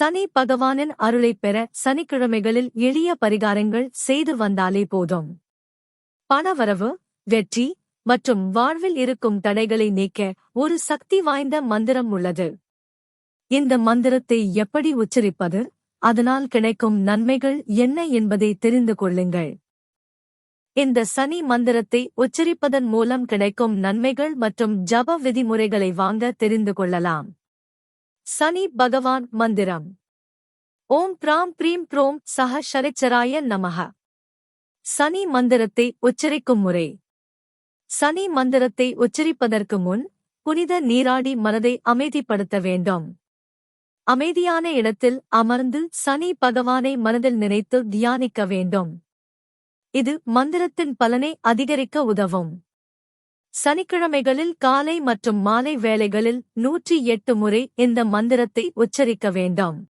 சனி பகவானின் அருளைப் பெற சனிக்கிழமைகளில் எளிய பரிகாரங்கள் செய்து வந்தாலே போதும். பணவரவு வெற்றி மற்றும் வாழ்வில் இருக்கும் தடைகளை நீக்க ஒரு சக்தி வாய்ந்த மந்திரம் உள்ளது. இந்த மந்திரத்தை எப்படி உச்சரிப்பது? அதனால் கிடைக்கும் நன்மைகள் என்ன என்பதை தெரிந்து கொள்ளுங்கள். இந்த சனி மந்திரத்தை உச்சரிப்பதன் மூலம் கிடைக்கும் நன்மைகள் மற்றும் ஜப விதிமுறைகளை வாங்க தெரிந்து கொள்ளலாம். சனி பகவான் மந்திரம். ஓம் பிராம் பிரீம் ப்ரோம் சஹ ஷரிச்சராய நமக சனி மந்திரத்தை உச்சரிக்கும் முறை. சனி மந்திரத்தை உச்சரிப்பதற்கு முன் புனித நீராடி மனதை அமைதிப்படுத்த வேண்டும். அமைதியான இடத்தில் அமர்ந்து சனி பகவானை மனதில் நினைத்து தியானிக்க வேண்டும். இது மந்திரத்தின் பலனை அதிகரிக்க உதவும். சனிக்கிழமைகளில் காலை மற்றும் மாலை வேளைகளில் நூற்றி எட்டு முறை இந்த மந்திரத்தை உச்சரிக்க வேண்டாம்.